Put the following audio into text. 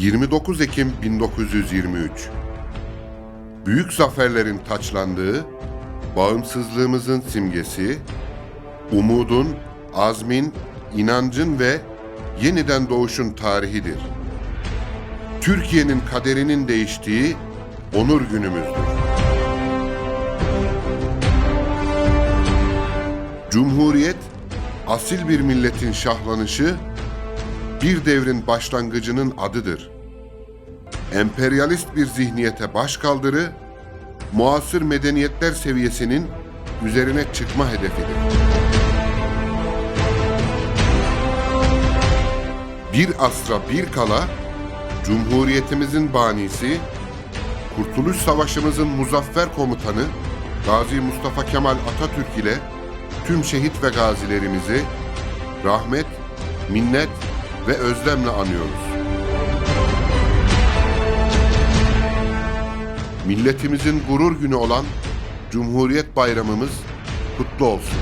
29 Ekim 1923 Büyük zaferlerin taçlandığı, bağımsızlığımızın simgesi, umudun, azmin, inancın ve yeniden doğuşun tarihidir. Türkiye'nin kaderinin değiştiği onur günümüzdür. Cumhuriyet, asil bir milletin şahlanışı, bir devrin başlangıcının adıdır. Emperyalist bir zihniyete başkaldırı, muasır medeniyetler seviyesinin üzerine çıkma hedefidir. Bir asra bir kala, Cumhuriyetimizin banisi, Kurtuluş Savaşımızın muzaffer komutanı Gazi Mustafa Kemal Atatürk ile tüm şehit ve gazilerimizi rahmet, minnet ve özlemle anıyoruz. Milletimizin gurur günü olan Cumhuriyet Bayramımız kutlu olsun.